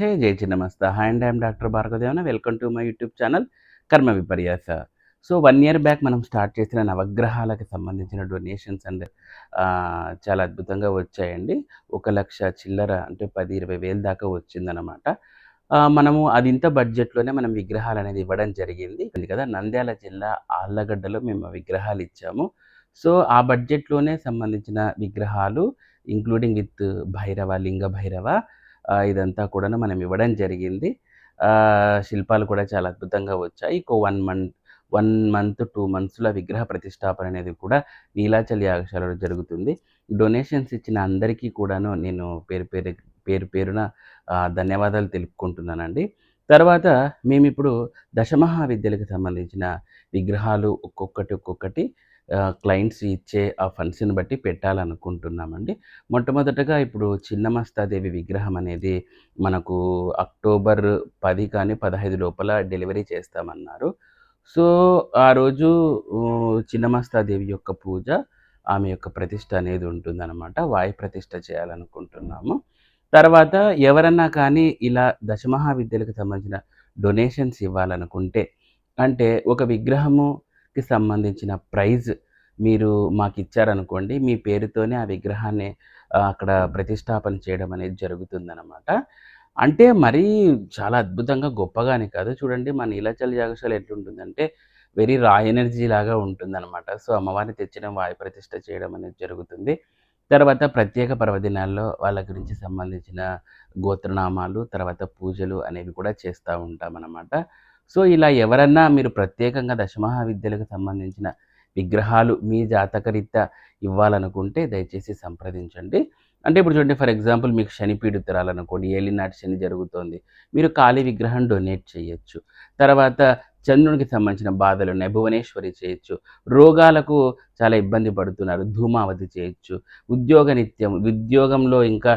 జయ జై Chinnamasta hi and I'm doctor Bhargavadevana. Welcome to my YouTube channel కర్మ విపర్యాస so one year back మనం start చేసిన నవగ్రహాలకు సంబంధించిన డొనేషన్స్ అండ్ చాలా అద్భుతంగా వచ్చాయండి. ఒక లక్ష చిల్లర అంటే పది ఇరవై వేలు దాకా వచ్చిందనమాట మనము అది ఇంత బడ్జెట్లోనే మనం విగ్రహాలు అనేది ఇవ్వడం జరిగింది. కదా నంద్యాల జిల్లా ఆళ్ళగడ్డలో మేము విగ్రహాలు ఇచ్చాము. సో ఆ బడ్జెట్లోనే సంబంధించిన విగ్రహాలు ఇంక్లూడింగ్ విత్ భైరవ లింగ భైరవ ఇదంతా కూడా మనం ఇవ్వడం జరిగింది. శిల్పాలు కూడా చాలా అద్భుతంగా వచ్చాయి. ఇంకో one month one month two మంత్స్లో విగ్రహ ప్రతిష్టాపన అనేది కూడా నీలాచల్ యాగశాలలో జరుగుతుంది. డొనేషన్స్ ఇచ్చిన అందరికీ కూడాను నేను పేరు పేరు పేరు పేరున ధన్యవాదాలు తెలుపుకుంటున్నానండి. తర్వాత మేము ఇప్పుడు దశమహావిద్యలకు సంబంధించిన విగ్రహాలు ఒక్కొక్కటి ఒక్కొక్కటి క్లయింట్స్ ఇచ్చే ఆ ఫండ్స్ని బట్టి పెట్టాలనుకుంటున్నామండి. మొట్టమొదటగా ఇప్పుడు చిన్నమస్తాదేవి విగ్రహం అనేది మనకు అక్టోబర్ పది కానీ పదహైదు లోపల డెలివరీ చేస్తామన్నారు. సో ఆ రోజు చిన్నమస్తాదేవి యొక్క పూజ ఆమె యొక్క ప్రతిష్ట అనేది ఉంటుందన్నమాట. వాయు ప్రతిష్ట చేయాలనుకుంటున్నాము. తర్వాత ఎవరన్నా కానీ ఇలా దశమహావిద్యలకు సంబంధించిన డొనేషన్స్ ఇవ్వాలనుకుంటే అంటే ఒక విగ్రహము కి సంబంధించిన ప్రైజ్ మీరు మాకు ఇచ్చారనుకోండి మీ పేరుతోనే ఆ విగ్రహాన్ని అక్కడ ప్రతిష్టాపన చేయడం అనేది జరుగుతుందన్నమాట. అంటే మరీ చాలా అద్భుతంగా గొప్పగానే కాదు. చూడండి మన నీలాచల్ యాగశాల ఎట్లుంటుందంటే వెరీ రా ఎనర్జీ లాగా ఉంటుందన్నమాట. సో అమ్మవారిని తెచ్చడం వాయు ప్రతిష్ట చేయడం అనేది జరుగుతుంది. తర్వాత ప్రత్యేక పర్వదినాల్లో వాళ్ళ గురించి సంబంధించిన గోత్రనామాలు తర్వాత పూజలు అనేవి కూడా చేస్తూ ఉంటామన్నమాట. సో ఇలా ఎవరన్నా మీరు ప్రత్యేకంగా దశమహావిద్యలకు సంబంధించిన విగ్రహాలు మీ జాతకరీత్యా ఇవ్వాలనుకుంటే దయచేసి సంప్రదించండి. అంటే ఇప్పుడు చూడండి ఫర్ ఎగ్జాంపుల్ మీకు శని పీడితురాలనుకోండి ఏలినాటి శని జరుగుతోంది మీరు ఖాళీ విగ్రహం డొనేట్ చేయొచ్చు. తర్వాత చంద్రునికి సంబంధించిన బాధలు ఉన్నాయి భువనేశ్వరి చేయొచ్చు రోగాలకు చాలా ఇబ్బంది పడుతున్నారు ధూమావతి చేయొచ్చు ఉద్యోగ నిత్యం ఉద్యోగంలో ఇంకా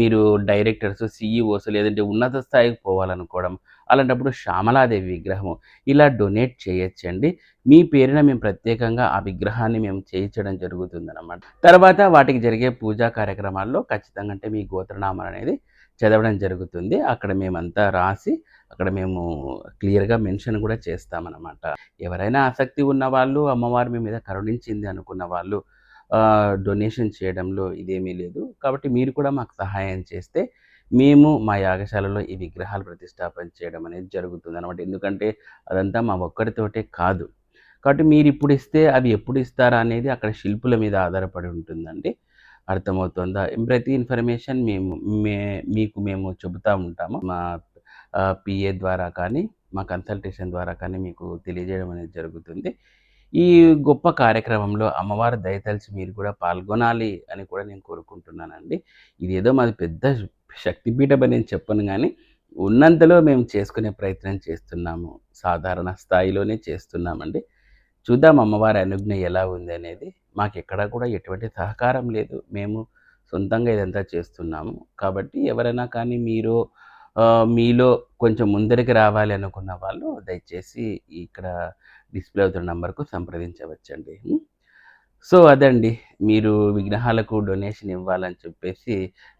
మీరు డైరెక్టర్స్ సీఈఓస్ లేదంటే ఉన్నత స్థాయికి పోవాలనుకోవడం అలాంటప్పుడు శ్యామలాదేవి విగ్రహము ఇలా డొనేట్ చేయొచ్చండి. మీ పేరున మేము ప్రత్యేకంగా ఆ విగ్రహాన్ని మేము చేయించడం జరుగుతుందన్నమాట. తర్వాత వాటికి జరిగే పూజా కార్యక్రమాల్లో ఖచ్చితంగా అంటే మీ గోత్రనామాలు అనేది చదవడం జరుగుతుంది. అక్కడ మేమంతా రాసి అక్కడ మేము క్లియర్గా మెన్షన్ కూడా చేస్తామన్నమాట. ఎవరైనా ఆసక్తి ఉన్న వాళ్ళు అమ్మవారి మీ మీద కరుణించింది అనుకున్న వాళ్ళు డొనేషన్ చేయడంలో ఇదేమీ లేదు. కాబట్టి మీరు కూడా మాకు సహాయం చేస్తే మేము మా యాగశాలలో ఈ విగ్రహాలు ప్రతిష్టాపన చేయడం అనేది జరుగుతుంది అనమాట ఎందుకంటే అదంతా మా ఒక్కరితోటే కాదు. కాబట్టి మీరు ఇప్పుడు ఇస్తే అవి ఎప్పుడు ఇస్తారా అనేది అక్కడ శిల్పుల మీద ఆధారపడి ఉంటుందండి. అర్థమవుతుందా? ప్రతి ఇన్ఫర్మేషన్ మేము మే మీకు మేము చెబుతూ ఉంటాము. మా పిఏ ద్వారా కానీ మా కన్సల్టేషన్ ద్వారా కానీ మీకు తెలియజేయడం అనేది జరుగుతుంది. ఈ గొప్ప కార్యక్రమంలో అమ్మవారి దయతలిచి మీరు కూడా పాల్గొనాలి అని కూడా నేను కోరుకుంటున్నానండి. ఇది ఏదో మాది పెద్ద శక్తిపీఠం అని నేను చెప్పను కానీ ఉన్నంతలో మేము చేసుకునే ప్రయత్నం చేస్తున్నాము. సాధారణ స్థాయిలోనే చేస్తున్నామండి. చూద్దాం అమ్మవారి అనుజ్ఞ ఎలా ఉంది అనేది. మాకు ఎక్కడా కూడా ఎటువంటి సహకారం లేదు. మేము సొంతంగా ఇదంతా చేస్తున్నాము. కాబట్టి ఎవరైనా కానీ మీరు మీలో కొంచెం ముందరికి రావాలి అనుకున్న వాళ్ళు దయచేసి ఇక్కడ డిస్ప్లే అవుతున్న నెంబర్కు సంప్రదించవచ్చండి. సో అదండి. మీరు విగ్రహాలకు డొనేషన్ ఇవ్వాలని చెప్పేసి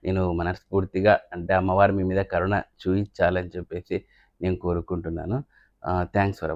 నేను మనస్ఫూర్తిగా అంటే అమ్మవారు మీ మీద కరుణ చూపించాలని చెప్పేసి నేను కోరుకుంటున్నాను. Thanks for